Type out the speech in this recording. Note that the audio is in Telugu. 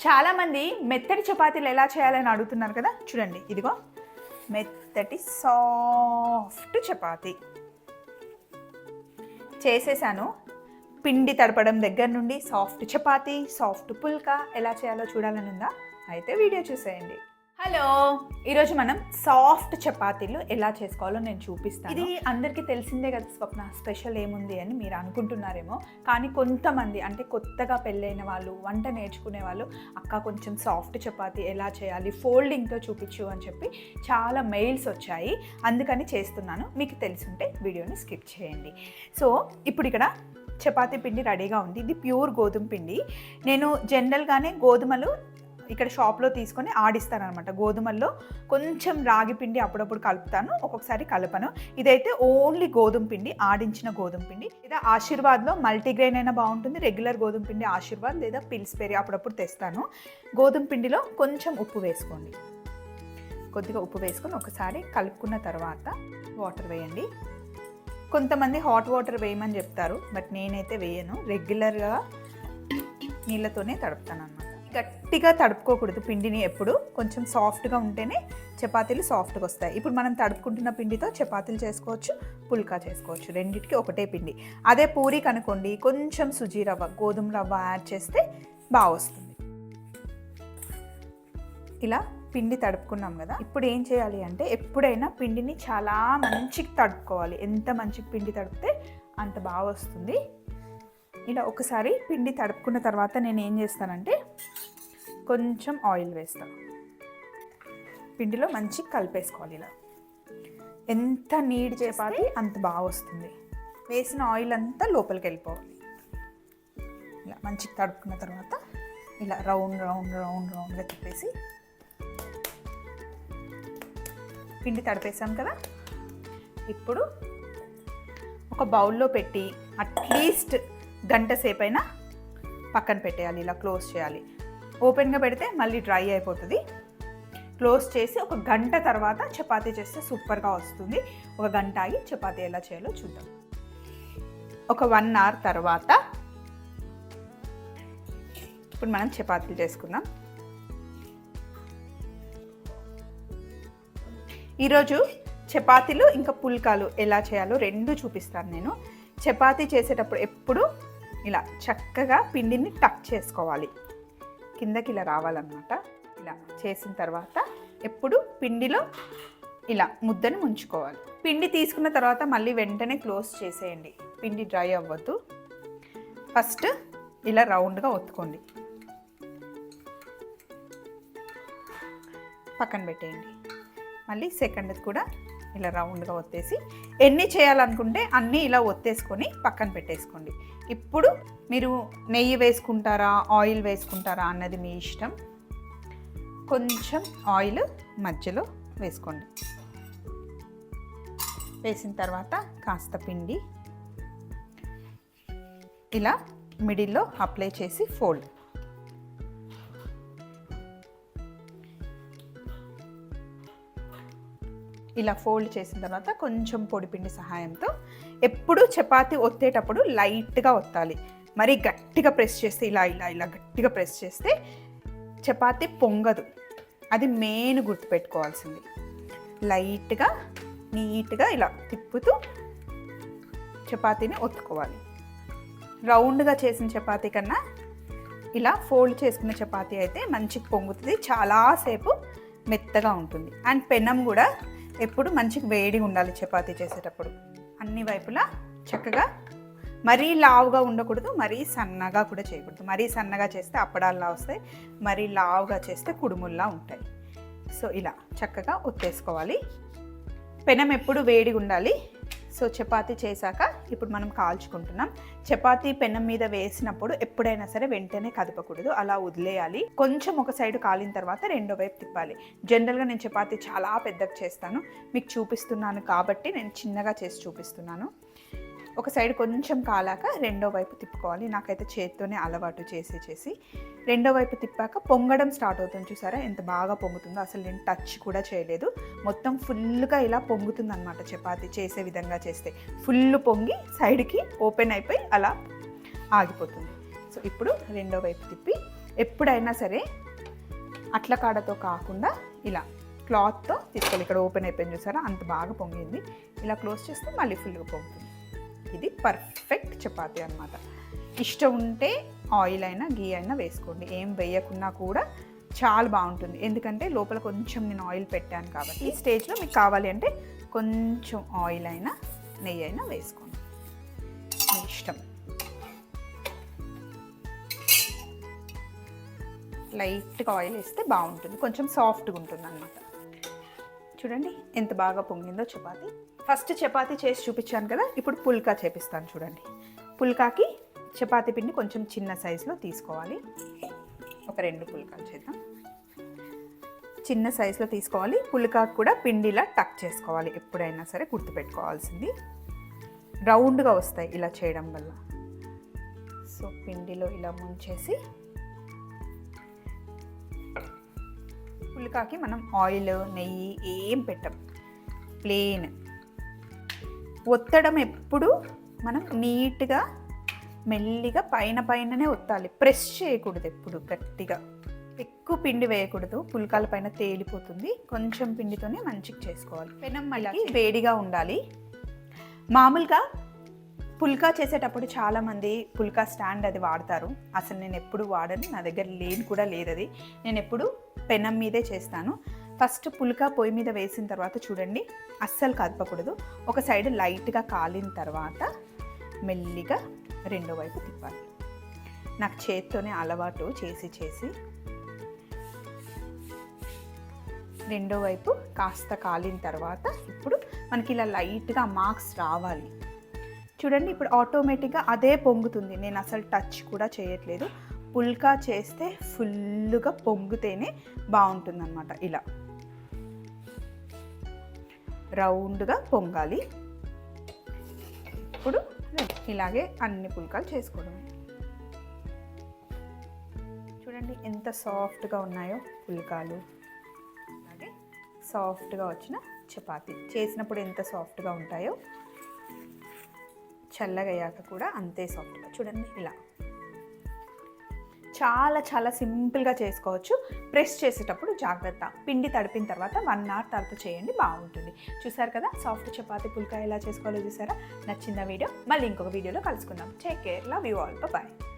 చాలామంది మెత్తటి చపాతీలు ఎలా చేయాలని అడుగుతున్నారు కదా? చూడండి ఇదిగో. మెత్తటి సాఫ్ట్ చపాతీ. చేసేసాను. పిండి తడపడం దగ్గర నుండి సాఫ్ట్ చపాతీ సాఫ్ట్ పుల్కా ఎలా చేయాలో చూడాలని ఉందా? అయితే వీడియో చూసేయండి. హలో. ఈరోజు మనం సాఫ్ట్ చపాతీలు ఎలా చేసుకోవాలో నేను చూపిస్తాను. ఇది అందరికీ తెలిసిందే కదా స్వప్న స్పెషల్ ఏముంది అని మీరు అనుకుంటున్నారేమో. కానీ కొంతమంది అంటే కొత్తగా పెళ్ళైన వాళ్ళు వంట నేర్చుకునే వాళ్ళు అక్క కొంచెం సాఫ్ట్ చపాతీ ఎలా చేయాలి ఫోల్డింగ్తో చూపించు అని చెప్పి చాలా మెయిల్స్ వచ్చాయి. అందుకని చేస్తున్నాను. మీకు తెలుసుంటే వీడియోని స్కిప్ చేయండి. సో ఇప్పుడు ఇక్కడ చపాతీ పిండి రెడీగా ఉంది. ఇది ప్యూర్ గోధుమ పిండి. నేను జనరల్గానే గోధుమలు ఇక్కడ షాప్లో తీసుకొని ఆడిస్తాను అనమాట గోధుమల్లో కొంచెం రాగి పిండి అప్పుడప్పుడు కలుపుతాను. ఒక్కొక్కసారి కలపను. ఇదైతే ఓన్లీ గోధుమ పిండి ఆడించిన గోధుమ పిండి. లేదా ఆశీర్వాద్లో మల్టీగ్రెయిన్ అయినా బాగుంటుంది. రెగ్యులర్ గోధుమ పిండి ఆశీర్వాద్ లేదా పిల్స్పెరి అప్పుడప్పుడు తెస్తాను. గోధుమ పిండిలో కొంచెం ఉప్పు వేసుకోండి. కొద్దిగా ఉప్పు వేసుకొని ఒకసారి కలుపుకున్న తర్వాత వాటర్ వేయండి. కొంతమంది హాట్ వాటర్ వేయమని చెప్తారు. బట్ నేనైతే వేయను. రెగ్యులర్గా నీళ్ళతోనే తడుపుతాను అనమాట గట్టిగా తడుపుకోకూడదు పిండిని ఎప్పుడు. కొంచెం సాఫ్ట్గా ఉంటేనే చపాతీలు సాఫ్ట్గా వస్తాయి. ఇప్పుడు మనం తడుపుకుంటున్న పిండితో చపాతీలు చేసుకోవచ్చు పుల్కా చేసుకోవచ్చు. రెండింటికి ఒకటే పిండి. అదే పూరి కనుకోండి కొంచెం సుజీ రవ్వ గోధుమ రవ్వ యాడ్ చేస్తే బాగా వస్తుంది. ఇలా పిండి తడుపుకున్నాం కదా ఇప్పుడు ఏం చేయాలి అంటే ఎప్పుడైనా పిండిని చాలా మంచిగా తడుపుకోవాలి. ఎంత మంచి పిండి తడిపితే అంత బాగా వస్తుంది. ఇలా ఒకసారి పిండి తడుపుకున్న తర్వాత నేను ఏం చేస్తానంటే కొంచెం ఆయిల్ వేస్తాను పిండిలో మంచి కలిపేసుకోవాలి ఇలా. ఎంత నీడ్ చేపాలి అంత బాగా వస్తుంది. వేసిన ఆయిల్ అంతా లోపలికి వెళ్ళిపోవాలి. ఇలా మంచిగా తడుపుకున్న తర్వాత ఇలా రౌండ్ రౌండ్ రౌండ్ రౌండ్గా తిప్పేసి పిండి తడిపేసాం కదా? ఇప్పుడు ఒక బౌల్లో పెట్టి అట్లీస్ట్ గంట సేపు అయినా పక్కన పెట్టేయాలి ఇలా క్లోజ్ చేయాలి. ఓపెన్గా పెడితే మళ్ళీ డ్రై అయిపోతుంది. క్లోజ్ చేసి ఒక గంట తర్వాత చపాతీ చేస్తే సూపర్గా వస్తుంది. ఒక గంట ఆగి చపాతీ ఎలా చేయాలో చూద్దాం. ఒక వన్ అవర్ తర్వాత ఇప్పుడు మనం చపాతీలు చేసుకుందాం. ఈరోజు చపాతీలు ఇంకా పుల్కాలు ఎలా చేయాలో రెండు చూపిస్తాను నేను. చపాతీ చేసేటప్పుడు ఎప్పుడు ఇలా చక్కగా పిండిని టక్ చేసుకోవాలి. కిందకి ఇలా రావాలన్నమాట. ఇలా చేసిన తర్వాత ఎప్పుడు పిండిలో ఇలా ముద్దని ముంచుకోవాలి. పిండి తీసుకున్న తర్వాత మళ్ళీ వెంటనే క్లోజ్ చేసేయండి. పిండి డ్రై అవ్వద్దు. ఫస్ట్ ఇలా రౌండ్గా ఒత్తుకోండి. పక్కన పెట్టేయండి. మళ్ళీ సెకండ్ కూడా ఇలా రౌండ్గా ఒత్తేసి ఎన్ని చేయాలనుకుంటే అన్నీ ఇలా ఒత్తేసుకొని పక్కన పెట్టేసుకోండి. ఇప్పుడు మీరు నెయ్యి వేసుకుంటారా ఆయిల్ వేసుకుంటారా అన్నది మీ ఇష్టం. కొంచెం ఆయిల్ మధ్యలో వేసుకోండి. వేసిన తర్వాత కాస్త పిండి ఇలా మిడిల్లో అప్లై చేసి ఫోల్డ్. ఇలా ఫోల్డ్ చేసిన తర్వాత కొంచెం పొడిపిండి సహాయంతో ఎప్పుడు చపాతి ఒత్తేటప్పుడు లైట్గా ఒత్తాలి. మరి గట్టిగా ప్రెస్ చేస్తే ఇలా ఇలా ఇలా గట్టిగా ప్రెస్ చేస్తే చపాతి పొంగదు. అది మెయిన్ గుర్తుపెట్టుకోవాల్సింది. లైట్గా నీట్గా ఇలా తిప్పుతూ చపాతీని ఒత్తుకోవాలి. రౌండ్గా చేసిన చపాతీ కన్నా ఇలా ఫోల్డ్ చేసుకున్న చపాతీ అయితే మంచి పొంగుతుంది. చాలాసేపు మెత్తగా ఉంటుంది. అండ్ పెనం కూడా ఎప్పుడు మంచిగా వేడిగా ఉండాలి చపాతీ చేసేటప్పుడు. అన్ని వైపులా చక్కగా మరీ లావుగా ఉండకూడదు మరీ సన్నగా కూడా చేయకూడదు. మరీ సన్నగా చేస్తే అప్పడాల్లా వస్తాయి మరీ లావుగా చేస్తే కుడుముల్లా ఉంటాయి. సో ఇలా చక్కగా ఒత్తేసుకోవాలి. పెనం ఎప్పుడు వేడిగా ఉండాలి సో చపాతీ చేశాక ఇప్పుడు మనం కాల్చుకుంటున్నాం. చపాతీ పెనం మీద వేసినప్పుడు ఎప్పుడైనా సరే వెంటనే కదపకూడదు. అలా వదిలేయాలి. కొంచెం ఒక సైడ్ కాలిన తర్వాత రెండో వైపు తిప్పాలి. జనరల్గా నేను చపాతీ చాలా పెద్దగా చేస్తాను. మీకు చూపిస్తున్నాను కాబట్టి నేను చిన్నగా చేసి చూపిస్తున్నాను. ఒక సైడ్ కొంచెం కాలాక రెండో వైపు తిప్పుకోవాలి. నాకైతే చేత్తోనే అలవాటు చేసి చేసి రెండో వైపు తిప్పాక పొంగడం స్టార్ట్ అవుతుంది చూసారా? ఎంత బాగా పొంగుతుందో. అసలు నేను టచ్ కూడా చేయలేదు. మొత్తం ఫుల్గా ఇలా పొంగుతుంది అనమాట చపాతి చేసే విధంగా చేస్తే. ఫుల్ పొంగి సైడ్కి ఓపెన్ అయిపోయి అలా ఆగిపోతుంది. సో ఇప్పుడు రెండో వైపు తిప్పి ఎప్పుడైనా సరే అట్ల కాడతో కాకుండా ఇలా క్లాత్తో తీసుకెళ్ళి ఇక్కడ ఓపెన్ అయిపోయింది చూసారా? అంత బాగా పొంగింది. ఇలా క్లోజ్ చేస్తే మళ్ళీ ఫుల్గా పొంగుతుంది. ఇది పర్ఫెక్ట్ చపాతీ అనమాట ఇష్టం ఉంటే ఆయిల్ అయినా గీ అయినా వేసుకోండి. ఏం వేయకున్నా కూడా చాలా బాగుంటుంది. ఎందుకంటే లోపల కొంచెం నేను ఆయిల్ పెట్టాను కాబట్టి ఈ స్టేజ్లో మీకు కావాలి అంటే కొంచెం ఆయిల్ అయినా నెయ్యి అయినా వేసుకోండి. మీ ఇష్టం. లైట్గా ఆయిల్ వేస్తే బాగుంటుంది. కొంచెం సాఫ్ట్గా ఉంటుంది అనమాట చూడండి ఎంత బాగా పొంగిందో చపాతి. ఫస్ట్ చపాతి చేసి చూపించాను కదా ఇప్పుడు పుల్కా చేపిస్తాను చూడండి. పుల్కాకి చపాతి పిండి కొంచెం చిన్న సైజులో తీసుకోవాలి. ఒక రెండు పుల్కాలు చేద్దాం. చిన్న సైజులో తీసుకోవాలి. పుల్కాకు కూడా పిండిలా టక్ చేసుకోవాలి. ఎప్పుడైనా సరే గుర్తుపెట్టుకోవాల్సింది. రౌండ్గా వస్తాయి ఇలా చేయడం వల్ల. సో పిండిలో ఇలా ముంచేసి పుల్కాకి మనం ఆయిల్ నెయ్యి ఏం పెట్టం. ప్లేన్. ఒత్తడం ఎప్పుడు మనం నీట్గా మెల్లిగా పైన పైననే ఒత్తాలి. ప్రెస్ చేయకూడదు ఎప్పుడు గట్టిగా. ఎక్కువ పిండి వేయకూడదు. పుల్కాల పైన తేలిపోతుంది. కొంచెం పిండితోనే మంచిగా చేసుకోవాలి. పెనం మళ్ళీ వేడిగా ఉండాలి. మామూలుగా పుల్కా చేసేటప్పుడు చాలామంది పుల్కా స్టాండ్ అది వాడతారు. అసలు నేను ఎప్పుడు వాడను. నా దగ్గర లేని కూడా లేదు అది. నేను ఎప్పుడు పెనం మీదే చేస్తాను. ఫస్ట్ పుల్కా పొయ్యి మీద వేసిన తర్వాత చూడండి అస్సలు కదపకూడదు. ఒక సైడ్ లైట్గా కాలిన తర్వాత మెల్లిగా రెండో వైపు తిప్పాలి. నాకు చేత్తోనే అలవాటు చేసి చేసి రెండో వైపు కాస్త కాలిన తర్వాత ఇప్పుడు మనకి ఇలా లైట్గా మార్క్స్ రావాలి. చూడండి ఇప్పుడు ఆటోమేటిక్గా అదే పొంగుతుంది. నేను అసలు టచ్ కూడా చేయట్లేదు. పుల్కా చేస్తే ఫుల్గా పొంగితేనే బాగుంటుంది అనమాట ఇలా. రౌండ్గా పొంగాలి. ఇప్పుడు ఇలాగే అన్ని పుల్కాలు చేసుకోవడం చూడండి ఎంత సాఫ్ట్గా ఉన్నాయో పుల్కాలు. అలాగే సాఫ్ట్గా వచ్చిన చపాతీ. చేసినప్పుడు ఎంత సాఫ్ట్గా ఉంటాయో చల్లగయ్యాక కూడా అంతే సాఫ్ట్గా. చూడండి ఇలా. చాలా చాలా సింపుల్గా చేసుకోవచ్చు. ప్రెస్ చేసేటప్పుడు జాగ్రత్త. పిండి తడిపిన తర్వాత వన్ అవర్ తర్వాత చేయండి బాగుంటుంది. చూసారు కదా? సాఫ్ట్ చపాతి పుల్కా ఎలా చేసుకోవాలో చూసారా? నచ్చిందా వీడియో? మళ్ళీ ఇంకొక వీడియోలో కలుసుకుందాం. Take care love you all bye